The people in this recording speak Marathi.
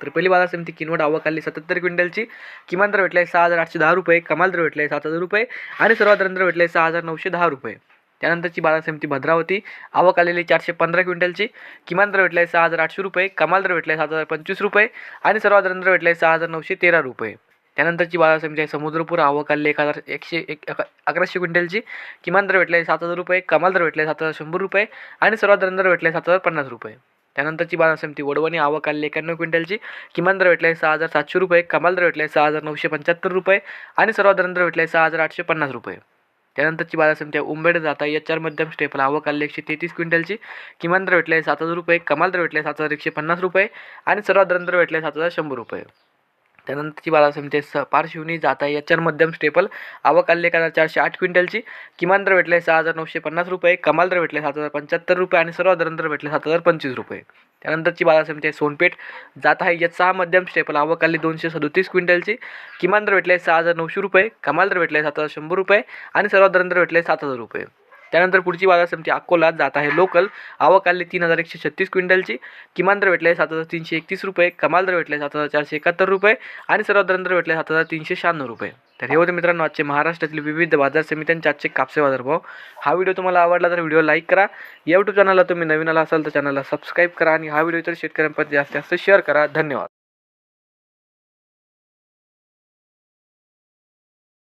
तर पहिली बाजार समिती किनवट आवक आली सत्तर क्विंटलची. किमान दर भेटला आहे सहा हजार आठशे दहा रुपये कमाल दर भेटला आहे सात हजार रुपये आणि सर्वात दर भेटले सहा हजार नऊशे दहा रुपये. त्यानंतरची बाजार समिती भद्रावती आवक आलेली चारशे पंधरा क्विंटलची. किमान दर भेटला आहे सहा हजार आठशे रुपये कमाल दर भेटला आहे सात हजार पंचवीस रुपये आणि सर्वात दर भेटला आहे सहा हजार नऊशे तेरा रुपये. त्यानंतरची बाजार समिती आहे समुद्रपूर आवक आलेली एक हजार एकशे एक अकराशे क्विंटलची. किमान दर भेटला आहे सात हजार रुपये कमाल दर भेटला आहे सात हजार शंभर रुपये आणि सर्वात दर भेटला आहे सात हजार पन्नास रुपये. त्यानंतरची बाजार समिती वडवणी आवक आलेली एक्याण्णव क्विंटलची. किमान दर भेटला आहे सहा हजार सातशे रुपये कमाल दर भेटला आहे सहा हजार नऊशे पंच्याहत्तर रुपये आणि सर्वात दर भेटला आहे सहा हजार आठशे पन्नास रुपये. त्यानंतरची बाजार समिती आहे उंबेड जाता एच आर मध्यम स्टेपल आवक एकशे तेहतीस क्विंटलची. किमान दर भेटले आहे सात हजार रुपये कमाल दर भेटले आहे सात हजार एकशे पन्नास रुपये आणि सर्वात दर भेटले आहे सात हजार शंभर रुपये. त्यानंतरची बाजार समिती स पारशिवनी जाता आहे आर मध्यम स्टेपल आवक एक हजार चारशे आठ क्विंटलची. किमान दर भेटले सहा हजार नऊशे पन्नास रुपये. कमाल दर भेटले सात हजार पंच्याहत्तर रुपये आणि सर्व दर भेटले सात हजार पंचवीस रुपये. त्यानंतरची बाजार समिती आहे सोनपेठ जात आहे. यात सहा मध्यम स्टेपल आवक आली दोनशे सदोतीस क्विंटलची. किमान दर भेटले सहा हजार नऊशे रुपये. कमाल दर भेटले सात हजार शंभर रुपये. आणि सर्वात दर भेटले सात हजार रुपये. त्यानंतर पुढची बाजार समिती अकोला जात आहे लोकल. आवक आली तीन हजार एकशे छत्तीस क्विंटलची. किमान दर भेटले सात हजार तीनशे एकतीस रुपये. कमाल दर भेटले सात हजार चारशे एकाहत्तर रुपये. आणि सर्वात दर भेटले सात हजार तीनशे शहाण्णव रुपये. तर हे होते मित्रांनो आजचे महाराष्ट्रातील विविध बाजार समित्यांचे आजचे कापसे बाजार भाव. हा व्हिडिओ तुम्हाला आवडला तर व्हिडिओ लाईक करा. यूट्यूब चॅनलला तुम्ही नवीन आला असाल तर चॅनलला सबस्क्राईब करा आणि हा व्हिडिओ इतर शेतकऱ्यांपर्यंत जास्तीत जास्त शेअर करा. धन्यवाद.